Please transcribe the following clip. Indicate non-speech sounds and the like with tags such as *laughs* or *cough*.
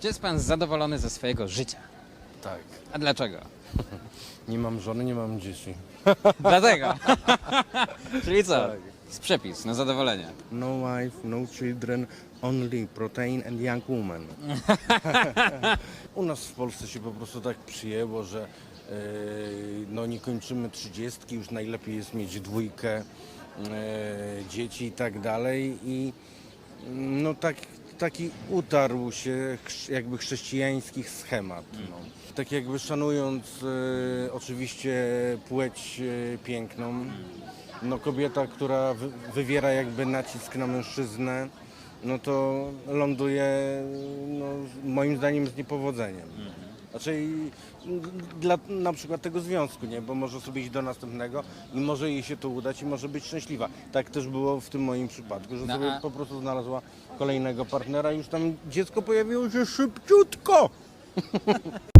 Czy jest pan zadowolony ze swojego życia? Tak. A dlaczego? *laughs* Nie mam żony, nie mam dzieci. *laughs* Dlatego. *laughs* Czyli co? Tak. Z przepis na zadowolenie. No wife, no children, only protein and young woman. U nas w Polsce się po prostu tak przyjęło, że e, no nie kończymy trzydziestki, już najlepiej jest mieć dwójkę e, dzieci i tak dalej i no tak, taki utarł się jakby chrześcijański schemat. No. Tak jakby szanując e, oczywiście płeć e, piękną, no kobieta, która wy, wywiera jakby nacisk na mężczyznę, no to ląduje no, moim zdaniem z niepowodzeniem. Znaczy dla na przykład tego związku, nie? Bo może sobie iść do następnego i może jej się to udać i może być szczęśliwa. Tak też było w tym moim przypadku, że No sobie a- po prostu znalazła kolejnego partnera i już tam dziecko pojawiło się szybciutko. *laughs*